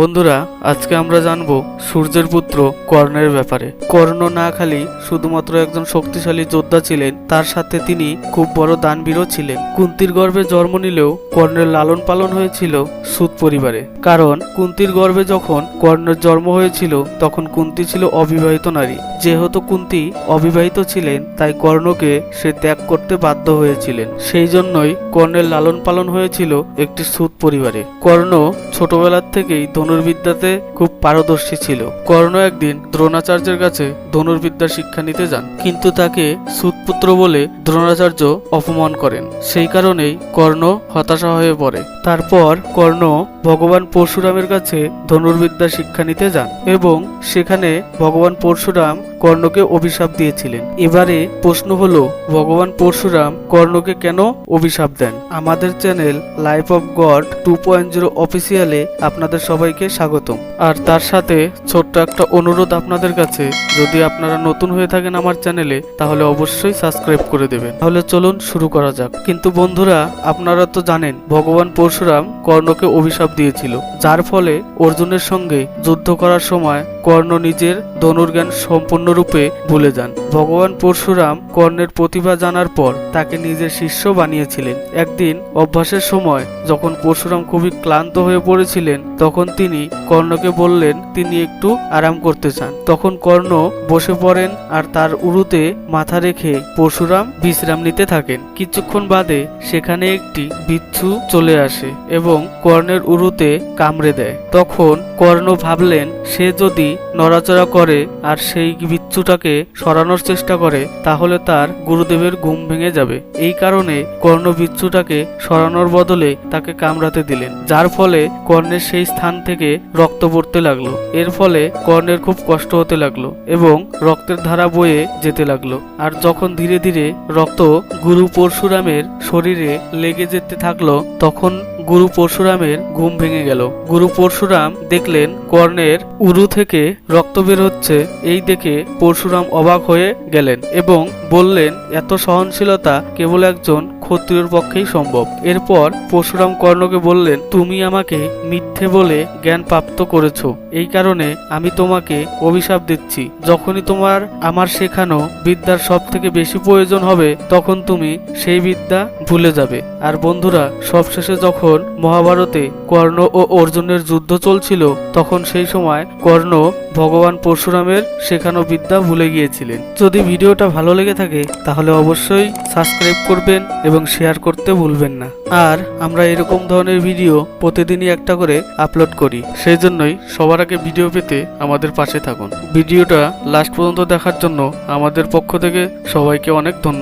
বন্ধুরা, আজকে আমরা জানব সূর্যের পুত্র কর্ণের ব্যাপারে। কর্ণ না খালি শুধুমাত্র একজন শক্তিশালী যোদ্ধা ছিলেন, তার সাথে তিনি খুব বড় দানবীরও ছিলেন। কুন্তির গর্ভে জন্ম নিলেও কর্ণের লালন পালন হয়েছিল সুদ পরিবারে। কারণ কুন্তির গর্ভে যখন কর্ণের জন্ম হয়েছিল, তখন কুন্তি ছিল অবিবাহিত নারী। যেহেতু কুন্তি অবিবাহিত ছিলেন, তাই কর্ণকে সে ত্যাগ করতে বাধ্য হয়েছিলেন। সেই জন্যই কর্ণের লালন পালন হয়েছিল একটি সুদ পরিবারে। কর্ণ ছোটবেলার থেকেই ধনুর্বিদ্যাতে খুব পারদর্শী ছিল। কর্ণ একদিন দ্রোণাচার্যের কাছে ধনুর্বিদ্যার শিক্ষা নিতে যান। কিন্তু তাকে সুতপুত্র বলে দ্রোণাচার্য অপমান করেন। সেই কারণেই কর্ণ হতাশা হয়ে পড়ে। তারপর কর্ণ ভগবান পরশুরামের কাছে ধনুর্বিদ্যা শিক্ষা নিতে যান এবং সেখানে ভগবান পরশুরাম কর্ণকে অভিশাপ দিয়েছিলেন। এবারে প্রশ্ন হলো, ভগবান পরশুরাম কর্ণকে কেন অভিশাপ দেন? আমাদের channel life of god two zero অফিসিয়ালে আপনাদের সবাইকে স্বাগতম। আর তার সাথে ছোট্ট একটা অনুরোধ আপনাদের কাছে, যদি আপনারা নতুন হয়ে থাকেন আমার চ্যানেলে, তাহলে অবশ্যই সাবস্ক্রাইব করে দেবেন। তাহলে চলুন শুরু করা যাক। কিন্তু বন্ধুরা, আপনারা তো জানেন, ভগবান পরশুরাম কর্ণকে অভিশাপ দিয়েছিল। যার ফলে অর্জুনের সঙ্গে যুদ্ধ করার সময় কর্ণ নিজের ধনুর্জ্ঞান সম্পূর্ণরূপে ভুলে যান। ভগবান পরশুরাম কর্ণের প্রতিভা জানার পর তাকে নিজের শিষ্য বানিয়েছিলেন। একদিন অভ্যাসের সময় যখন পরশুরাম খুবই ক্লান্ত হয়ে পড়েছিলেন, তখন তিনি কর্ণকে বললেন, তিনি একটু আরাম করতে চান। তখন কর্ণ বসে পড়েন আর তার উরুতে মাথা রেখে পরশুরাম বিশ্রাম নিতে থাকেন। কিছুক্ষণ বাদে সেখানে একটি বিচ্ছু চলে আসে এবং কর্ণের উরুতে কামড়ে দেয়। তখন কর্ণ ভাবলেন, সে যদি নড়াচড়া করে আর সেই বিচ্ছুটাকে সরানোর চেষ্টা করে, তাহলে তার গুরুদেবের ঘুম ভেঙে যাবে। এই কারণে কর্ণ বিচ্ছুটাকে সরানোর বদলে তাকে কামড়াতে দিলেন, যার ফলে কর্ণের সেই স্থান থেকে রক্ত পড়তে লাগল। এর ফলে কর্ণের খুব কষ্ট হতে লাগল এবং রক্তের ধারা বয়ে যেতে লাগল। আর যখন ধীরে ধীরে রক্ত গুরু পরশুরামের শরীরে লেগে যেতে থাকল, তখন গুরু পরশুরামের ঘুম ভেঙে গেল। গুরু পরশুরাম দেখলেন কর্ণের উরু থেকে রক্ত বের হচ্ছে, এই দেখে পরশুরাম অবাক হয়ে গেলেন এবং বললেন, এত সহনশীলতা কেবল একজন ক্ষত্রিয়র পক্ষেই সম্ভব। এরপর পরশুরাম কর্ণকে বললেন, তুমি আমাকে মিথ্যে বলে জ্ঞান প্রাপ্ত করেছ। এই কারণে আমি তোমাকে অভিশাপ দিচ্ছি। যখনই তোমার, আমার শেখানো বিদ্যার সব থেকে বেশি প্রয়োজন হবে, তখন তুমি সেই বিদ্যা ভুলে যাবে। আর বন্ধুরা, সবশেষে যখন মহাভারতে কর্ণ ও অর্জুনের যুদ্ধ চলছিল, তখন সেই সময় কর্ণ ভগবান পরশুরামের শেখানো বিদ্যা ভুলে গিয়েছিলেন। যদি ভিডিওটা ভালো লেগে থাকে, তাহলে অবশ্যই সাবস্ক্রাইব করবেন এবং শেয়ার করতে ভুলবেন না। আর আমরা এরকম ধরনের ভিডিও প্রতিদিনই একটা করে আপলোড করি। সেই জন্যই সবার আগে ভিডিও পেতে আমাদের পাশে থাকুন। ভিডিওটা লাস্ট পর্যন্ত দেখার জন্য আমাদের পক্ষ থেকে সবাইকে অনেক ধন্যবাদ।